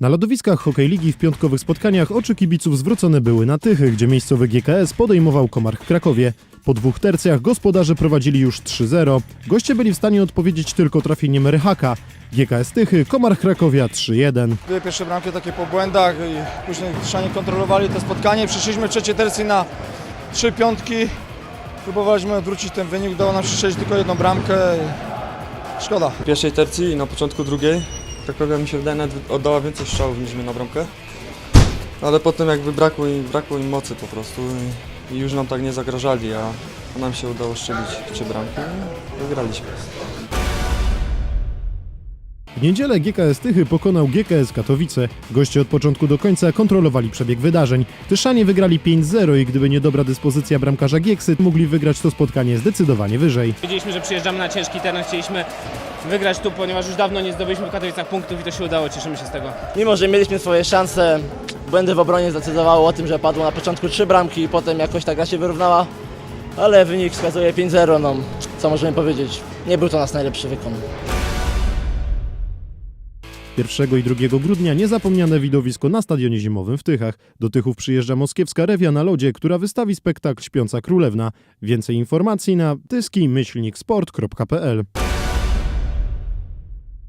Na lodowiskach Hokej Ligi w piątkowych spotkaniach oczy kibiców zwrócone były na Tychy, gdzie miejscowy GKS podejmował Komarch Krakowie. Po dwóch tercjach gospodarze prowadzili już 3-0. Goście byli w stanie odpowiedzieć tylko trafieniem Rychaka. GKS Tychy, Komarch Krakowia 3-1. Dwie pierwsze bramki takie po błędach i później Trzanie kontrolowali to spotkanie. Przyszliśmy w trzeciej tercji na trzy piątki. Próbowaliśmy odwrócić ten wynik, udało nam się strzelić tylko jedną bramkę. Szkoda. W pierwszej tercji i na początku drugiej Krakowia mi się wydaje nawet oddała więcej strzałów niż my na bramkę. Ale potem jakby brakło im, brakło im mocy po prostu i, i już nam tak nie zagrażali, a, a nam się udało strzelić trzy bramki i wygraliśmy. W niedzielę GKS Tychy pokonał GKS Katowice. Goście od początku do końca kontrolowali przebieg wydarzeń. Tyszanie wygrali 5-0 i gdyby nie dobra dyspozycja bramkarza Gieksy, mogli wygrać to spotkanie zdecydowanie wyżej. Wiedzieliśmy, że przyjeżdżamy na ciężki teren, chcieliśmy wygrać tu, ponieważ już dawno nie zdobyliśmy w Katowicach punktów i to się udało, cieszymy się z tego. Mimo, że mieliśmy swoje szanse, błędy w obronie zdecydowały o tym, że padło na początku trzy bramki i potem jakoś ta gra się wyrównała. Ale wynik wskazuje 5-0, no co możemy powiedzieć. Nie był to nasz najlepszy wykon. 1 i 2 grudnia niezapomniane widowisko na stadionie zimowym w Tychach. Do Tychów przyjeżdża moskiewska rewia na lodzie, która wystawi spektakl Śpiąca Królewna. Więcej informacji na tyski-sport.pl